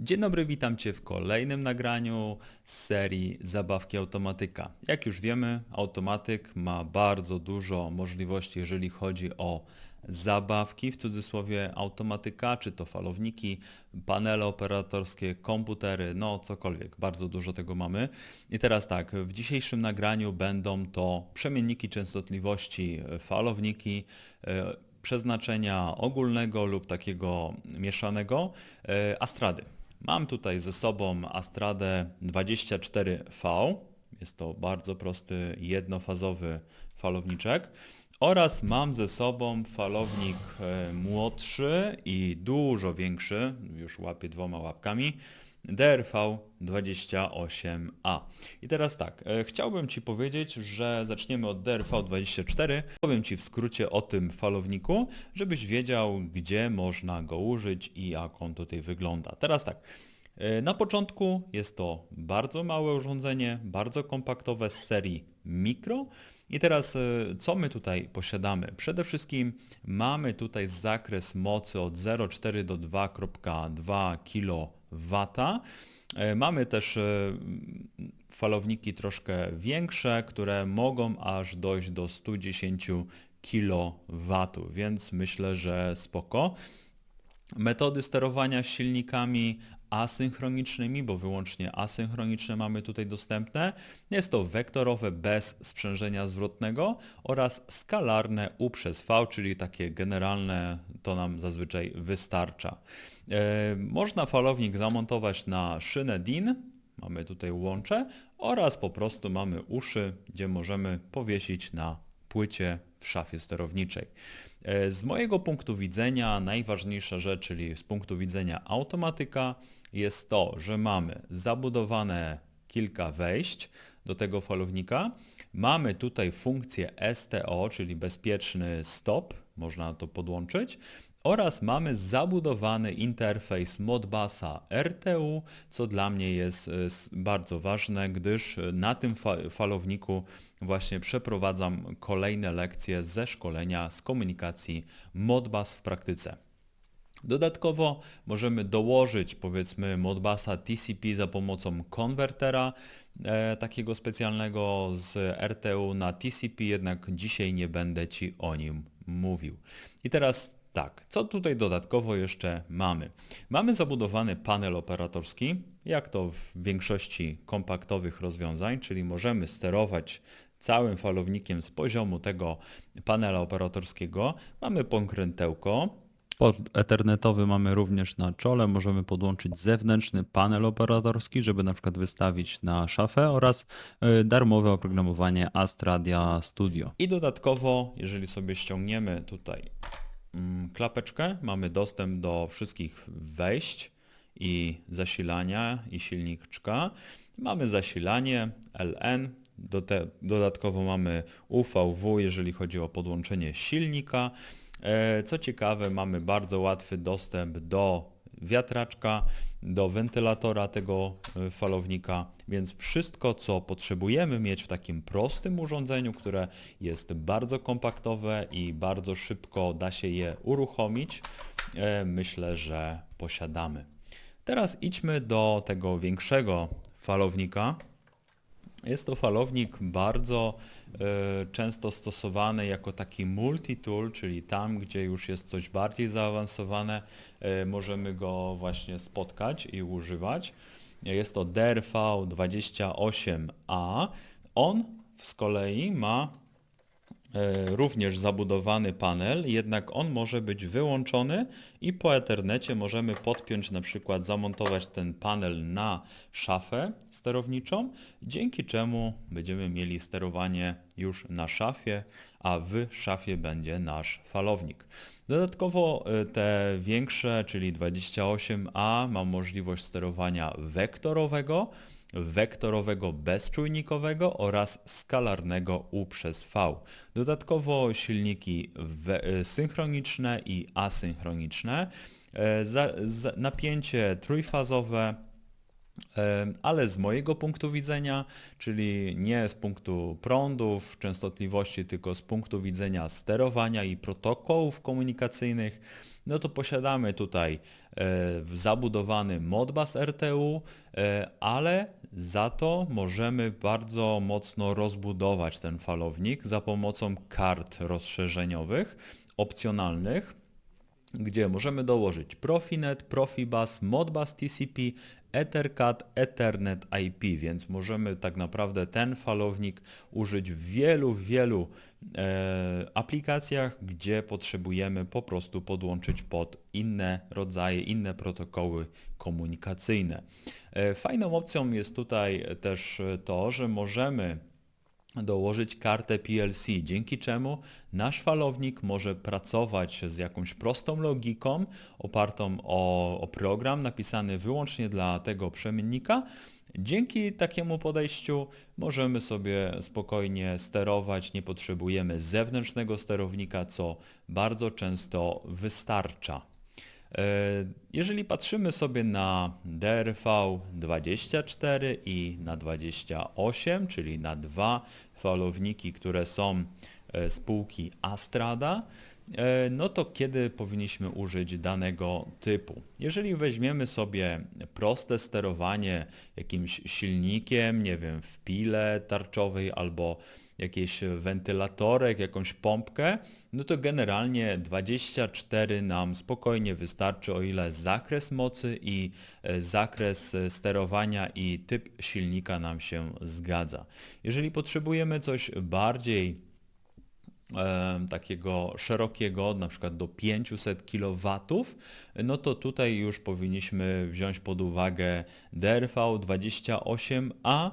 Dzień dobry, witam Cię w kolejnym nagraniu z serii Zabawki Automatyka. Jak już wiemy, automatyk ma bardzo dużo możliwości, jeżeli chodzi o zabawki, w cudzysłowie automatyka, czy to falowniki, panele operatorskie, komputery, no cokolwiek, bardzo dużo tego mamy. I teraz tak, w dzisiejszym nagraniu będą to przemienniki częstotliwości, falowniki, e, przeznaczenia ogólnego lub takiego mieszanego, e, Astrady. Mam tutaj ze sobą Astradę 24V, jest to bardzo prosty, jednofazowy falowniczek. Oraz mam ze sobą falownik e, młodszy i dużo większy, już łapię dwoma łapkami, DRV28A. I teraz tak, e, chciałbym Ci powiedzieć, że zaczniemy od DRV24. Powiem Ci w skrócie o tym falowniku, żebyś wiedział, gdzie można go użyć i jak on tutaj wygląda. Teraz tak, e, na początku jest to bardzo małe urządzenie, bardzo kompaktowe z serii Micro. I teraz e, co my tutaj posiadamy? Przede wszystkim mamy tutaj zakres mocy od 0,4 do 2,2 kW. E, mamy też e, falowniki troszkę większe, które mogą aż dojść do 110 kW, więc myślę, że spoko. Metody sterowania silnikami asynchronicznymi, bo wyłącznie asynchroniczne mamy tutaj dostępne. Jest to wektorowe bez sprzężenia zwrotnego oraz skalarne U przez V, czyli takie generalne, to nam zazwyczaj wystarcza. E, można falownik zamontować na szynę DIN, mamy tutaj łącze oraz po prostu mamy uszy, gdzie możemy powiesić na płycie w szafie sterowniczej. E, z mojego punktu widzenia najważniejsza rzecz, czyli z punktu widzenia automatyka, jest to, że mamy zabudowane kilka wejść do tego falownika. Mamy tutaj funkcję STO, czyli bezpieczny stop, można to podłączyć oraz mamy zabudowany interfejs Modbusa RTU, co dla mnie jest e, bardzo ważne, gdyż na tym falowniku właśnie przeprowadzam kolejne lekcje ze szkolenia z komunikacji Modbus w praktyce. Dodatkowo możemy dołożyć powiedzmy Modbusa TCP za pomocą konwertera e, takiego specjalnego z RTU na TCP, jednak dzisiaj nie będę Ci o nim mówił. I teraz tak, co tutaj dodatkowo jeszcze mamy? Mamy zabudowany panel operatorski, jak to w większości kompaktowych rozwiązań, czyli możemy sterować całym falownikiem z poziomu tego panela operatorskiego. Mamy pokrętełko, Port ethernetowy mamy również na czole. Możemy podłączyć zewnętrzny panel operatorski, żeby na przykład wystawić na szafę oraz e, darmowe oprogramowanie Astradia Studio. I dodatkowo, jeżeli sobie ściągniemy tutaj klapeczkę, mamy dostęp do wszystkich wejść i zasilania i silniczka. Mamy zasilanie LN, dodatkowo mamy UVW, jeżeli chodzi o podłączenie silnika. E, co ciekawe, mamy bardzo łatwy dostęp do wiatraczka, do wentylatora tego e, falownika, więc wszystko co potrzebujemy mieć w takim prostym urządzeniu, które jest bardzo kompaktowe i bardzo szybko da się je uruchomić, e, myślę, że posiadamy. Teraz idźmy do tego większego falownika. Jest to falownik bardzo y, często stosowany jako taki multi-tool, czyli tam, gdzie już jest coś bardziej zaawansowane, y, możemy go właśnie spotkać i używać. Jest to DRV28A. On z kolei ma również zabudowany panel, jednak on może być wyłączony i po Ethernecie możemy podpiąć na przykład, zamontować ten panel na szafę sterowniczą, dzięki czemu będziemy mieli sterowanie już na szafie, a w szafie będzie nasz falownik. Dodatkowo e, te większe, czyli 28A ma możliwość sterowania wektorowego, wektorowego bezczujnikowego oraz skalarnego U przez V. Dodatkowo silniki e, synchroniczne i asynchroniczne, za, napięcie trójfazowe, Ale z mojego punktu widzenia, czyli nie z punktu prądów, częstotliwości, tylko z punktu widzenia sterowania i protokołów komunikacyjnych, no to posiadamy tutaj e, zabudowany Modbus RTU, e, ale za to możemy bardzo mocno rozbudować ten falownik za pomocą kart rozszerzeniowych, opcjonalnych, gdzie możemy dołożyć Profinet, Profibus, Modbus TCP, Ethercat, Ethernet IP, więc możemy tak naprawdę ten falownik użyć w wielu, wielu e, aplikacjach, gdzie potrzebujemy po prostu podłączyć pod inne rodzaje, inne protokoły komunikacyjne. E, fajną opcją jest tutaj też to, że możemy dołożyć kartę PLC, dzięki czemu nasz falownik może pracować z jakąś prostą logiką opartą o, o program napisany wyłącznie dla tego przemiennika. Dzięki takiemu podejściu możemy sobie spokojnie sterować, nie potrzebujemy zewnętrznego sterownika, co bardzo często wystarcza. E, Jeżeli patrzymy sobie na DRV24 i na 28, czyli na dwa falowniki, które są e, spółki Astrada, no to kiedy powinniśmy użyć danego typu? Jeżeli weźmiemy sobie proste sterowanie jakimś silnikiem, nie wiem, w pile tarczowej albo jakieś wentylatorek, jakąś pompkę, no to generalnie 24 nam spokojnie wystarczy, o ile zakres mocy i e, zakres e, sterowania i typ silnika nam się zgadza. Jeżeli potrzebujemy coś bardziej e, takiego szerokiego, na przykład do 500 kW, no to tutaj już powinniśmy wziąć pod uwagę DRV28A. E,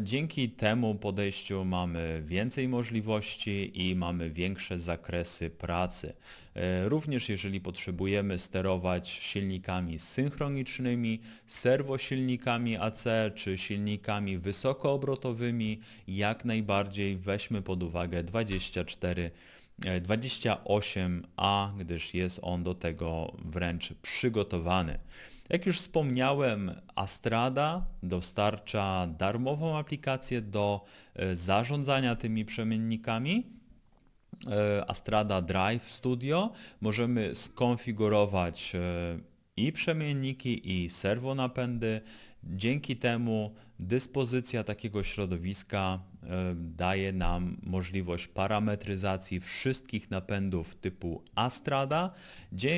Dzięki temu podejściu mamy więcej możliwości i mamy większe zakresy pracy. E, Również jeżeli potrzebujemy sterować silnikami synchronicznymi, serwosilnikami AC czy silnikami wysokoobrotowymi, jak najbardziej weźmy pod uwagę 24 e, 28A, gdyż jest on do tego wręcz przygotowany. Jak już wspomniałem, Astrada dostarcza darmową aplikację do e, zarządzania tymi przemiennikami. E, Astrada Drive Studio możemy skonfigurować e, i przemienniki, i serwonapędy. Dzięki temu dyspozycja takiego środowiska e, daje nam możliwość parametryzacji wszystkich napędów typu Astrada e,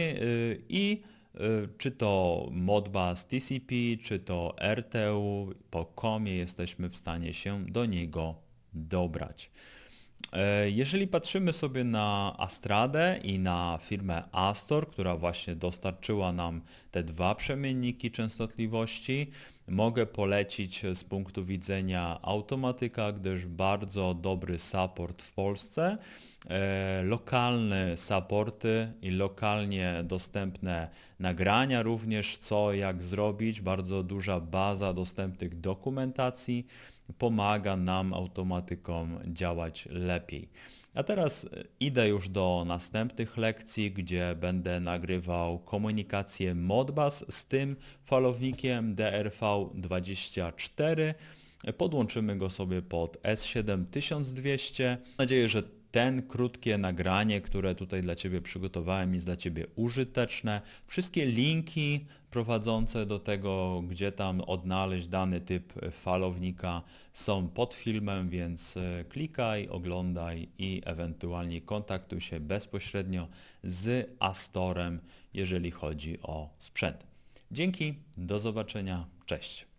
i e, czy to Modbus TCP, czy to RTU, po komie jesteśmy w stanie się do niego dobrać. E, Jeżeli patrzymy sobie na Astradę i na firmę Astor, która właśnie dostarczyła nam te dwa przemienniki częstotliwości, mogę polecić z punktu widzenia automatyka, gdyż bardzo dobry support w Polsce, e, lokalne supporty i lokalnie dostępne nagrania również, co jak zrobić, bardzo duża baza dostępnych dokumentacji pomaga nam automatykom działać lepiej. A teraz e, idę już do następnych lekcji, gdzie będę nagrywał komunikację Modbus z tym falownikiem DRV24. Podłączymy go sobie pod S7200. Mam nadzieję, że ten krótkie nagranie, które tutaj dla Ciebie przygotowałem jest dla Ciebie użyteczne. Wszystkie linki prowadzące do tego, gdzie tam odnaleźć dany typ falownika są pod filmem, więc e, klikaj, oglądaj i ewentualnie kontaktuj się bezpośrednio z Astorem, jeżeli chodzi o sprzęt. Dzięki, do zobaczenia, cześć.